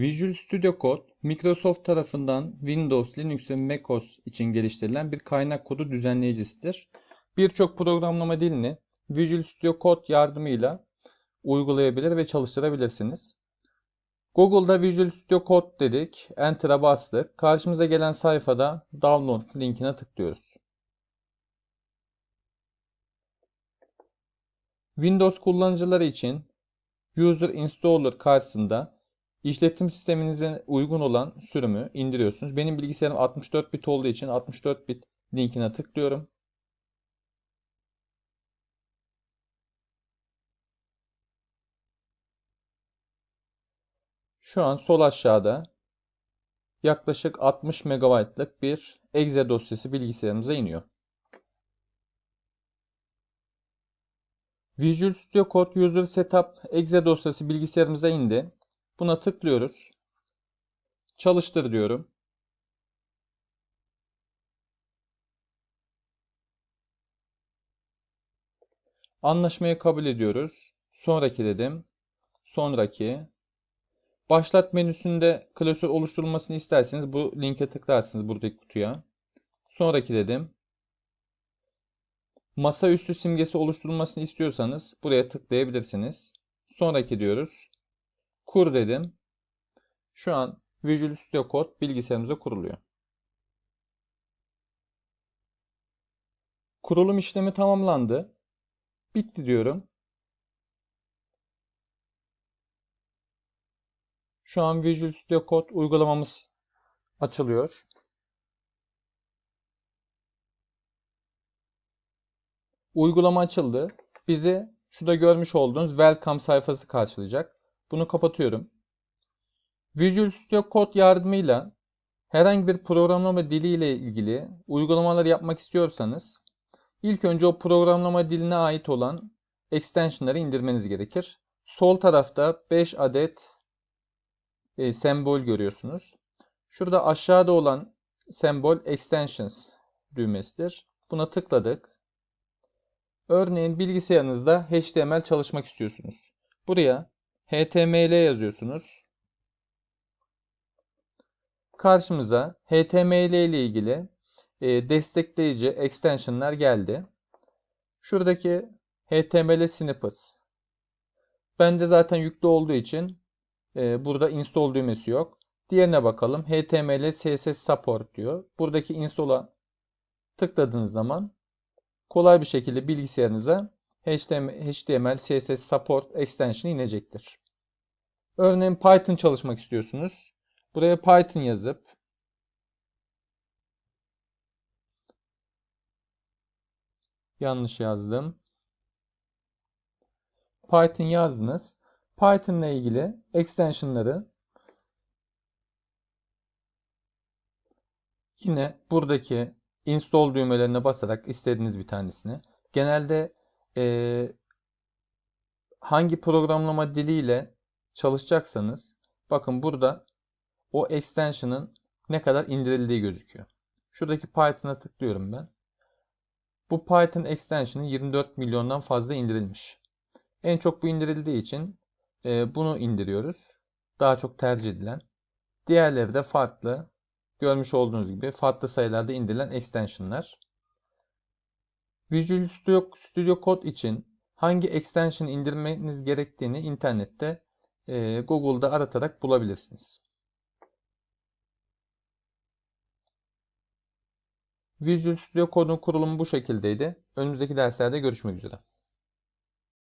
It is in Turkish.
Visual Studio Code, Microsoft tarafından Windows, Linux ve macOS için geliştirilen bir kaynak kodu düzenleyicisidir. Birçok programlama dilini Visual Studio Code yardımıyla uygulayabilir ve çalıştırabilirsiniz. Google'da Visual Studio Code dedik, Enter'a bastık. Karşımıza gelen sayfada Download linkine tıklıyoruz. Windows kullanıcıları için User Installer karşısında işletim sisteminize uygun olan sürümü indiriyorsunuz. Benim bilgisayarım 64 bit olduğu için 64 bit linkine tıklıyorum. Şu an sol aşağıda yaklaşık 60 MB'lık bir exe dosyası bilgisayarımıza iniyor. Visual Studio Code User Setup exe dosyası bilgisayarımıza indi. Buna tıklıyoruz. Çalıştır diyorum. Anlaşmayı kabul ediyoruz. Sonraki dedim. Sonraki. Başlat menüsünde klasör oluşturulmasını isterseniz bu linke tıklarsınız buradaki kutuya. Sonraki dedim. Masaüstü simgesi oluşturulmasını istiyorsanız buraya tıklayabilirsiniz. Sonraki diyoruz. Kur dedim. Şu an Visual Studio Code bilgisayarımıza kuruluyor. Kurulum işlemi tamamlandı. Bitti diyorum. Şu an Visual Studio Code uygulamamız açılıyor. Uygulama açıldı. Bizi şurada görmüş olduğunuz Welcome sayfası karşılayacak. Bunu kapatıyorum. Visual Studio Code yardımıyla herhangi bir programlama dili ile ilgili uygulamalar yapmak istiyorsanız ilk önce o programlama diline ait olan extensionları indirmeniz gerekir. Sol tarafta 5 adet e, sembol görüyorsunuz. Şurada aşağıda olan sembol extensions düğmesidir. Buna tıkladık. Örneğin bilgisayarınızda HTML çalışmak istiyorsunuz. Buraya HTML yazıyorsunuz. Karşımıza HTML ile ilgili e, destekleyici extensionlar geldi. Şuradaki HTML snippets. Bende zaten yüklü olduğu için e, burada install düğmesi yok. Diğerine bakalım. HTML CSS support diyor. Buradaki install'a tıkladığınız zaman kolay bir şekilde bilgisayarınıza HTML, CSS support extension inecektir. Örneğin Python çalışmak istiyorsunuz. Buraya Python yazıp yanlış yazdım. Python yazdınız. Python ile ilgili extensionları yine buradaki install düğmelerine basarak istediğiniz bir tanesini. Genelde e, hangi programlama diliyle çalışacaksanız bakın burada o extension'ın ne kadar indirildiği gözüküyor. Şuradaki Python'a tıklıyorum ben. Bu Python extension'ı 24 milyondan fazla indirilmiş. En çok bu indirildiği için e, bunu indiriyoruz. Daha çok tercih edilen. Diğerleri de farklı. Görmüş olduğunuz gibi farklı sayılarda indirilen extensionlar. Visual Studio, Studio Code için hangi extension indirmeniz gerektiğini internette e, Google'da aratarak bulabilirsiniz. Visual Studio Code'un kurulumu bu şekildeydi. Önümüzdeki derslerde görüşmek üzere.